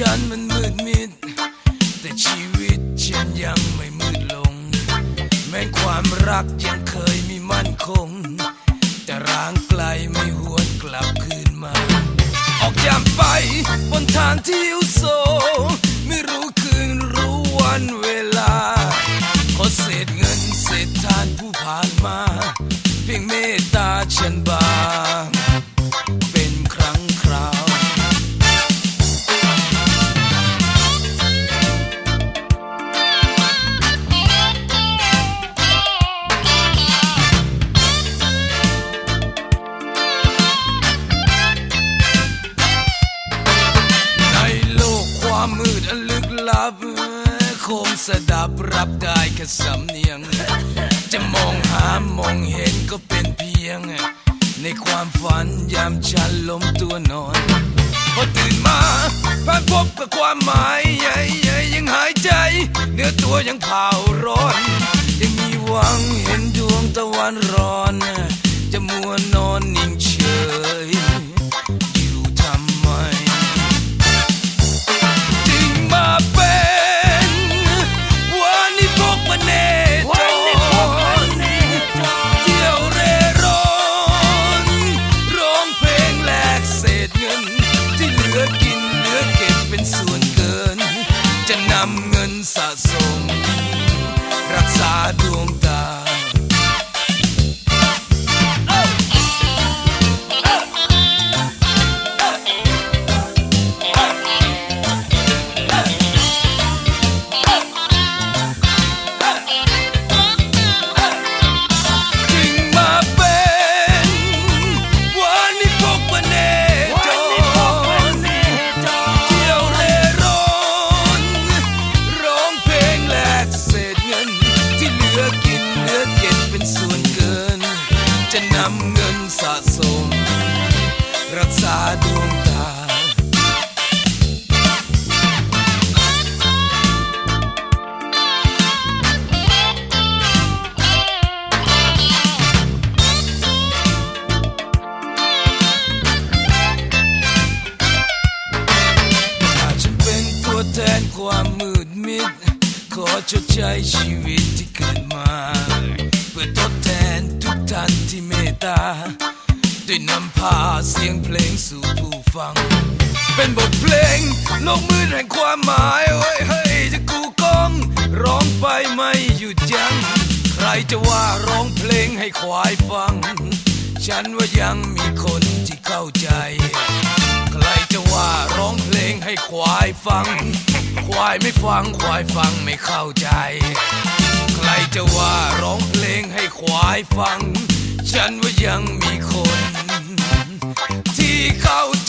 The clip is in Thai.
ฉันมันมืดมิด แต่ชีวิตฉันยังไม่มืดลง แม้ความรักยังเคยมีมั่นคง แต่ร้างไกลไม่หวนกลับคืนมา ออกยามไปบนทางที่อุโสไม่รู้คืนรู้วันเวลา ขอเศษเงินเศษทานผู้ผ่านมา เพียงเมตตาฉันบ้า มมืดอันลึกลับ คงสดับรับได้แค่สำเนียง จะมองหามองเห็นก็เป็นเพียง ในความฝันยามฉันล้มตัวนอน พอตื่นมาผ่านพบกับความหมายใหญ่ๆยังหายใจ เนื้อตัวยังเผาร้อน ยังมีหวังเห็นดวงตะวันร้อนำาดวงตาถ้าฉันเป็นตัวแทนความมืดมิด ขอชดใช้ชีวิตที่เกิดมา เพื่อทดแทนทุกท่านที่เมตตา ด้วยนำพาเสียงเพลงสู่ผู้ฟัง เป็นบทเพลงโลกมืดแห่งความหมายเฮ้ยเฮ้ยจะกูกอง ร้องไปไม่หยุดยัง้งใครจะว่าร้องเพลงให้ควายฟัง ฉันว่ายังมีคนที่เข้าใจ ใครจะว่าร้องเพลงให้ควายฟัง ควายไม่ฟังควายฟังไม่เข้าใจ ใครจะว่าร้องเพลงให้ควายฟัง ฉันว่ายังมีคน koud.